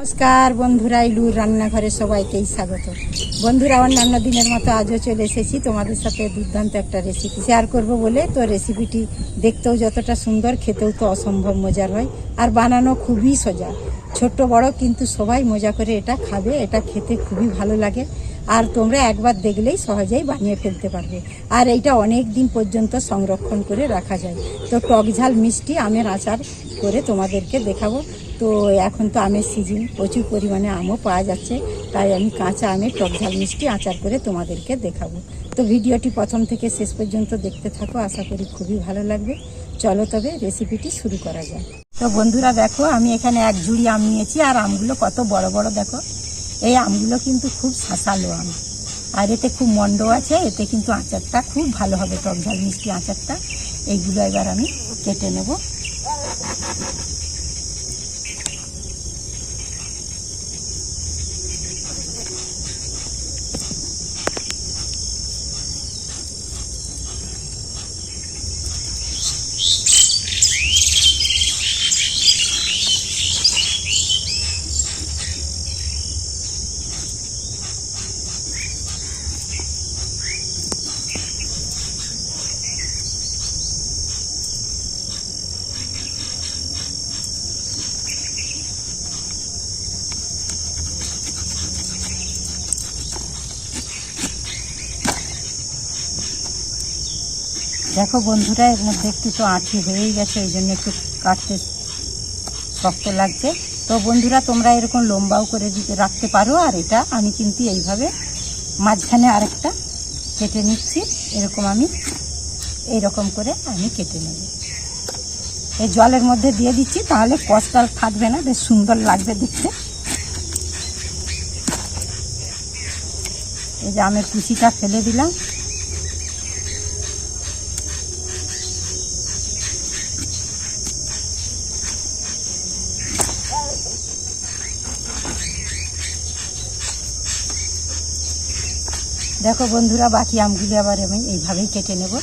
নমস্কার বন্ধুরা ইলুর রান্নাঘরে সবাইকেই স্বাগত। বন্ধুরা, অন্যান্য দিনের মতো আজও চলে এসেছি তোমাদের সাথে দুর্দান্ত একটা রেসিপি শেয়ার করব বলে। তো রেসিপিটি দেখতেও যতটা সুন্দর, খেতেও তো অসম্ভব মজার হয় আর বানানো খুবই সোজা। ছোট্ট, বড়, কিন্তু সবাই মজা করে এটা খাবে, এটা খেতে খুবই ভালো লাগে। আর তোমরা একবার দেখলেই সহজেই বানিয়ে ফেলতে পারবে। আর এইটা অনেক দিন পর্যন্ত সংরক্ষণ করে রাখা যায়। তো টক ঝাল মিষ্টি আমের আচার করে তোমাদেরকে দেখাবো। তো এখন তো আমের সিজন প্রচুর পরিমাণে আমও পাওয়া যাচ্ছে, তাই আমি কাঁচা আমের টক ঝাল মিষ্টি আচার করে তোমাদেরকে দেখাবো। তো ভিডিওটি প্রথম থেকে শেষ পর্যন্ত দেখতে থাকো, আশা করি খুবই ভালো লাগবে। চলো তবে রেসিপিটি শুরু করা যাক। তো বন্ধুরা দেখো, আমি এখানে এক ঝুড়ি আম নিয়েছি, আর আমগুলো কত বড় বড় দেখো। এই আমগুলো কিন্তু খুব শাঁসালো আম। আর এতে খুব মন্ড আছে, এতে কিন্তু আচারটা খুব ভালো হবে, টক ঝাল মিষ্টি আচারটা। এইগুলো এবার আমি কেটে নেব। দেখো বন্ধুরা এর মধ্যে একটু তো আঁঠি হয়েই গেছে, এই জন্য একটু কাটতে শক্ত লাগছে। তো বন্ধুরা, তোমরা এরকম লম্বাও করে দিতে, রাখতে পারো, আর এটা আমি কিন্তু এইভাবে মাঝখানে আরেকটা কেটে নিচ্ছি। এরকম আমি, এইরকম করে আমি কেটে নেব। এই জলের মধ্যে দিয়ে দিচ্ছি, তাহলে কষ্টাল থাকবে না, বেশ সুন্দর লাগবে দেখতে। এই যে আমের কুচিটা ফেলে দিলাম। দেখো বন্ধুরা, বাকি আমগুলো আবার আমি এইভাবেই কেটে নেব।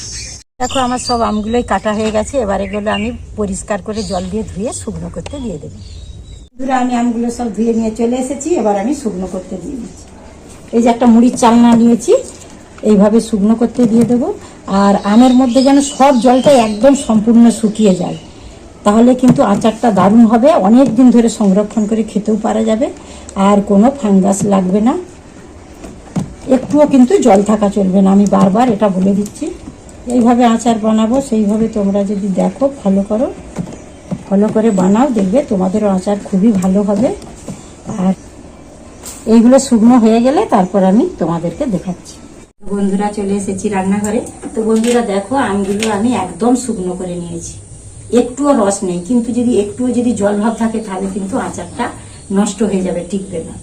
দেখো, আমার সব আমগুলোই কাটা হয়ে গেছে। এবার এগুলো আমি পরিষ্কার করে জল দিয়ে ধুয়ে শুকনো করতে দিয়ে দেবো। বন্ধুরা, আমি আমগুলো সব ধুয়ে নিয়ে চলে এসেছি। এবার আমি শুকনো করতে দিয়ে দিচ্ছি। এই যে একটা মুড়ির চালনা নিয়েছি, এইভাবে শুকনো করতে দিয়ে দেবো। আর আমের মধ্যে যেন সব জলটা একদম সম্পূর্ণ শুকিয়ে যায়। তাহলে কিন্তু আচারটা দারুণ হবে। অনেক দিন ধরে সংরক্ষণ করে খেতেও পারা যাবে। আর কোনো ফাঙ্গাস লাগবে না। একটুও কিন্তু জল থাকা চলবে না। আমি বারবার এটা বলে দিচ্ছি। এইভাবে আচার বানাবো, সেইভাবে তোমরা যদি দেখো ফলো করো। ফলো করে বানাও, দেখবে তোমাদেরও আচার খুবই ভালো হবে। আর এইগুলো শুকনো হয়ে গেলে তারপর আমি তোমাদেরকে দেখাচ্ছি। বন্ধুরা চলে এসেছি রান্নাঘরে। তো বন্ধুরা দেখো, আমগুলো আমি একদম শুকনো করে নিয়েছি। একটুও রস নেই, কিন্তু যদি একটুও যদি জল ভাব থাকে, তাহলে কিন্তু আচারটা নষ্ট হয়ে যাবে, টিকবে না।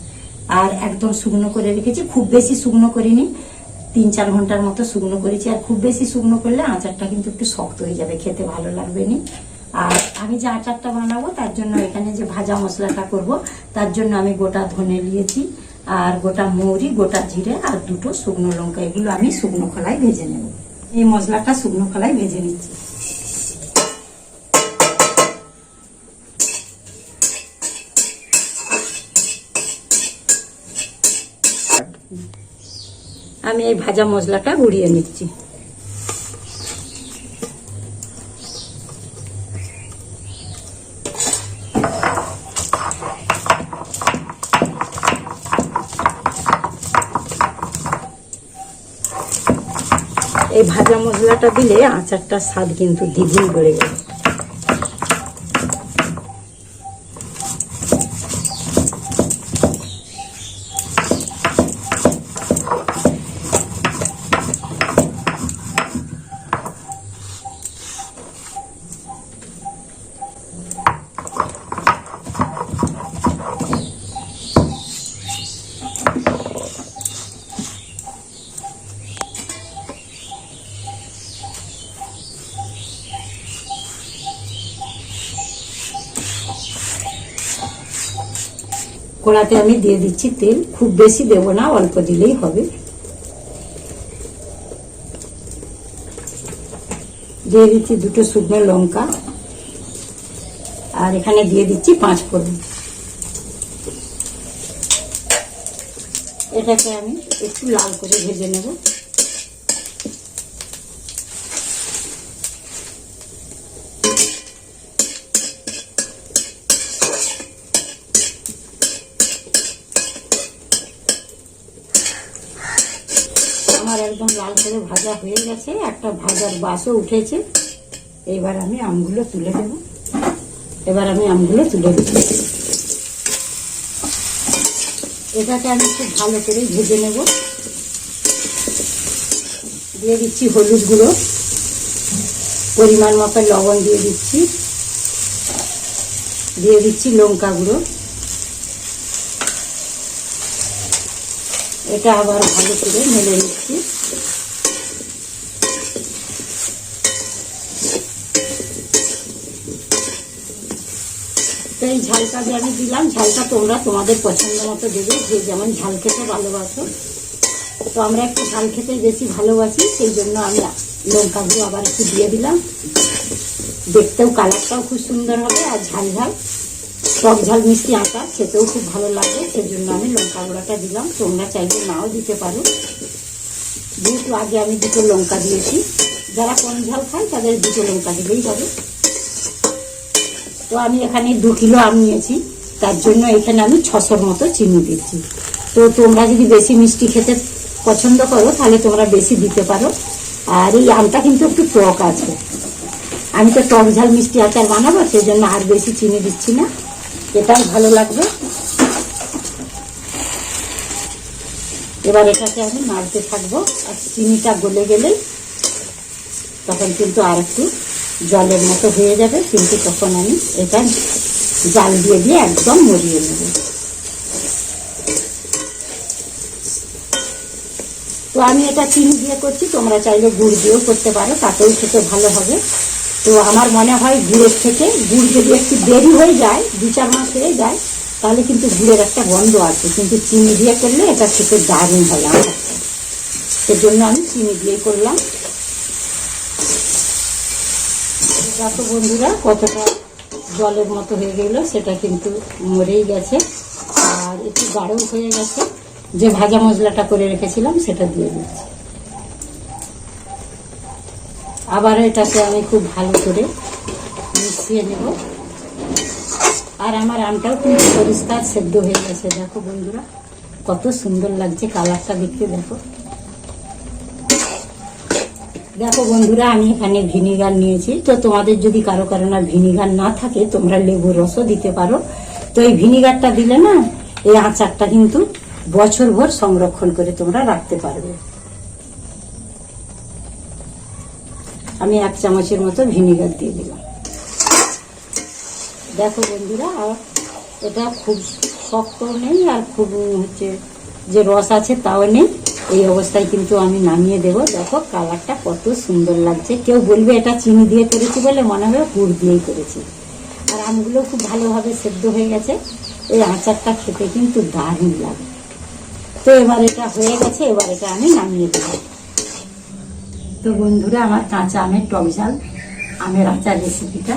আর একদম শুকনো করে রেখেছি। খুব বেশি শুকনো করিনি। তিন চার ঘণ্টার মতো শুকনো করেছি। আর খুব বেশি শুকনো করলে আচারটা কিন্তু একটু শক্ত হয়ে যাবে, খেতে ভালো লাগবে নি। আর আমি যে আচারটা বানাবো, তার জন্য এখানে যে ভাজা মশলাটা করব, তার জন্য আমি গোটা ধনে নিয়েছি, আর গোটা মৌরি, গোটা জিরে, আর দুটো শুকনো লঙ্কা। এগুলো আমি শুকনো খোলায় ভেজে নেব। এই মশলাটা শুকনো খোলায় ভেজে নিচ্ছি। আমি এই ভাজা মশলাটা গুঁড়িয়ে নিচ্ছি। এই ভাজা মশলাটা দিলে আচারটার স্বাদ কিন্তু দ্বিগুণ বেড়ে গেল কড়াতে আমি দিয়ে দিচ্ছি তেল। খুব বেশি দেব না, অল্প দিলেই হবে। দিয়ে দিচ্ছি দুটো শুকনো লঙ্কা। আর এখানে দিয়ে দিচ্ছি পাঁচ ফোড়ন। এটাকে আমি একটু লাল করে ভেজে নেব। আমার একদম লাল করে ভাজা হয়ে গেছে, একটা ভাজার বাসও উঠেছে। এবার আমি আমগুলো তুলে দেব এবার আমি আমগুলো তুলে দেব এটাকে আমি খুব ভালো করে ভেজে নেব। দিয়ে দিচ্ছি হলুদ গুঁড়ো। পরিমাণ মতো লবণ দিয়ে দিচ্ছি। দিয়ে দিচ্ছি লঙ্কা গুঁড়ো। এটা আবার ভালো করে মেলে নিচ্ছি। এই ঝালটা যে আমি দিলাম, ঝালটা তোমরা তোমাদের পছন্দ মতো দেবে, যে যেমন ঝাল খেতে ভালোবাসো। তো আমরা একটু ঝাল খেতে বেশি ভালোবাসি, সেই জন্য আমি লঙ্কাগুলো আবার একটু দিয়ে দিলাম। দেখতেও কালারটাও খুব সুন্দর হবে আর ঝাল ঝাল টক ঝাল মিষ্টি আটা, খেতেও খুব ভালো লাগবে সেই জন্য আমি লঙ্কা গুঁড়াটা দিলাম। তোমরা চাইলে নাও দিতে পারো। যেহেতু আগে আমি দুটো লঙ্কা দিয়েছি, যারা কম ঝাল খায় তাদের দুটো লঙ্কা দিলেই হবে। তো আমি এখানে দু কিলো আম নিয়েছি, তার জন্য এখানে আমি ছশোর মতো চিনি দিচ্ছি। তো তোমরা যদি বেশি মিষ্টি খেতে পছন্দ করো, তাহলে তোমরা বেশি দিতে পারো। আর এই আমটা কিন্তু একটু টক আছে। আমি তো টক ঝাল মিষ্টি আচার বানাবো সেই জন্য আর বেশি চিনি দিচ্ছি না। এটাও ভালো লাগবে। এবার এটাকে আমি নাড়তে থাকব। আর চিনিটা গলে গেলেই তখন কিন্তু আর একটু জলের মতো হয়ে যাবে। কিন্তু তখন আমি এটা জাল দিয়ে দিয়ে একদম মরিয়ে নেব। তো আমি এটা চিনি দিয়ে করছি। তোমরা চাইলে গুড় দিয়েও করতে পারো। তাতেও খেতে ভালো হবে। তো আমার মনে হয় গুড়ের থেকে গুড় যদি একটু দেরি হয়ে যায়, দু চার মাস হয়ে যায়, তাহলে কিন্তু গুড়ের একটা গন্ধ আছে। কিন্তু চিনি দিয়ে করলে এটা খেতে দারুণ হয় আমার সেজন্য আমি চিনি দিয়ে করলাম। দেখো বন্ধুরা, কতটা জলের মতো হয়ে গেল, সেটা কিন্তু মরেই গেছে। আর একটু গাঢ় হয়ে গেছে। যে ভাজা মশলাটা করে রেখেছিলাম, সেটা দিয়ে দিচ্ছি। আবার এটাকে আমি খুব ভালো করে মিশিয়ে নেব। আর আমার আমটাও কিন্তু পরিষ্কার সেদ্ধ হয়ে গেছে। দেখো বন্ধুরা, কত সুন্দর লাগছে কালারটা দেখতে, দেখো। দেখো বন্ধুরা, আমি এখানে ভিনিগার নিয়েছি। তো তোমাদের যদি কারও কারও না ভিনিগার না থাকে, তোমরা লেবুর রসও দিতে পারো। তো এই ভিনিগারটা দিলে না, এই আচারটা কিন্তু বছর ভর সংরক্ষণ করে তোমরা রাখতে পারবে। আমি এক চামচের মতো ভিনিগার দিয়ে দিলাম। দেখো বন্ধুরা, আর এটা খুব শক্ত নেই, আর খুব হচ্ছে যে রস আছে তাও নেই। এই অবস্থায় কিন্তু আমি নামিয়ে দেব। দেখো কালারটা কত সুন্দর লাগছে। কেউ বলবে এটা চিনি দিয়ে করেছি বলে মনে হবে গুড় দিয়েই করেছি। আর আমগুলো খুব ভালোভাবে সেদ্ধ হয়ে গেছে। এই আচারটা খেতে কিন্তু দারুণ লাগে। তো এবার এটা হয়ে গেছে, এবার এটা আমি নামিয়ে দেব। তো বন্ধুরা, আমার কাঁচা আমের টক ঝাল, আমের আচার রেসিপিটা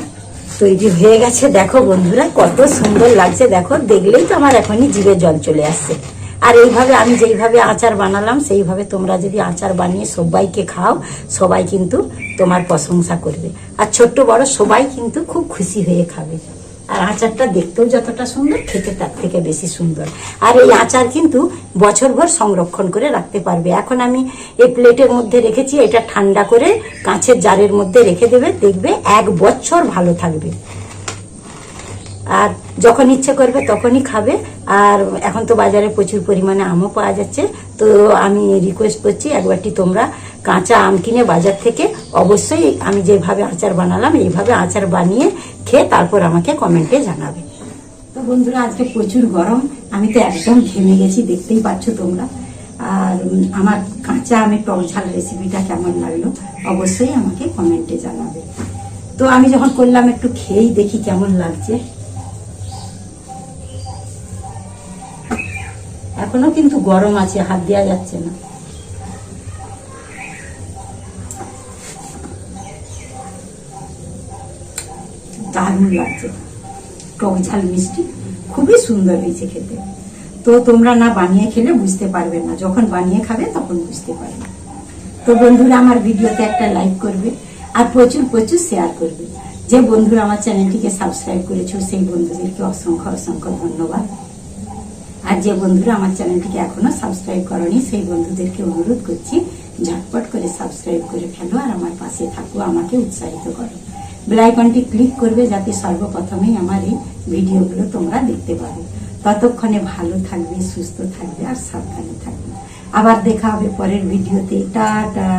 তৈরি হয়ে গেছে। দেখো বন্ধুরা, কত সুন্দর লাগছে। দেখো, দেখলেই তো আমার এখনই জিভে জল চলে আসছে। আর এইভাবে আমি যেইভাবে আচার বানালাম, সেইভাবে তোমরা যদি আচার বানিয়ে সবাইকে খাও, সবাই কিন্তু তোমার প্রশংসা করবে। আর ছোট্ট বড় সবাই কিন্তু খুব খুশি হয়ে খাবে। আর আচারটা দেখতেও যতটা সুন্দর, খেতে তার থেকে বেশি সুন্দর। আর এই আচার কিন্তু বছরভর সংরক্ষণ করে রাখতে পারবে। এখন আমি এই প্লেটের মধ্যে রেখেছি, এটা ঠান্ডা করে কাঁচের জারের মধ্যে রেখে দেবে, দেখবে এক বছর ভালো থাকবে। আর যখন ইচ্ছে করবে তখনই খাবে। আর এখন তো বাজারে প্রচুর পরিমাণে আমও পাওয়া যাচ্ছে। তো আমি রিকোয়েস্ট করছি, একবারটি তোমরা কাঁচা আম কিনে বাজার থেকে অবশ্যই আমি যেভাবে আচার বানালাম, এইভাবে আচার বানিয়ে খেয়ে তারপর আমাকে কমেন্টে জানাবে। তো বন্ধুরা, আজকে প্রচুর গরম। আমি তো একদম ঘেমে গেছি, দেখতেই পাচ্ছ তোমরা। আর আমার কাঁচা আমের টক ঝাল রেসিপিটা কেমন লাগল, অবশ্যই আমাকে কমেন্টে জানাবে। তো আমি যখন করলাম, একটু খেয়েই দেখি কেমন লাগছে। এখনও কিন্তু গরম আছে, হাত দেওয়া যাচ্ছে না। দারুণ লাগছে। টক ঝাল মিষ্টি খুবই সুন্দর হয়েছে খেতে। তো তোমরা না বানিয়ে খেলে বুঝতে পারবে না। যখন বানিয়ে খাবে তখন বুঝতে পারবে। তো বন্ধুরা, আমার ভিডিওতে একটা লাইক করবে আর প্রচুর প্রচুর শেয়ার করবে। যে বন্ধুরা আমার চ্যানেলটিকে সাবস্ক্রাইব করেছ, সেই বন্ধুদেরকে অসংখ্য অসংখ্য ধন্যবাদ। আর যে বন্ধুরা আমার চ্যানেলটিকে এখনও সাবস্ক্রাইব করনি, সেই বন্ধুদেরকে অনুরোধ করছি, ঝটপট করে সাবস্ক্রাইব করে ফেলো আর আমার পাশে থাকো, আমাকে উৎসাহিত করো। বেলাইকনটি ক্লিক করবে যাতে সর্বপ্রথমেই আমার এই ভিডিওগুলো তোমরা দেখতে পাবে ততক্ষণে ভালো থাকবে, সুস্থ থাকবে আর সাবধানে থাকবে। আবার দেখা হবে পরের ভিডিওতে। টাটা!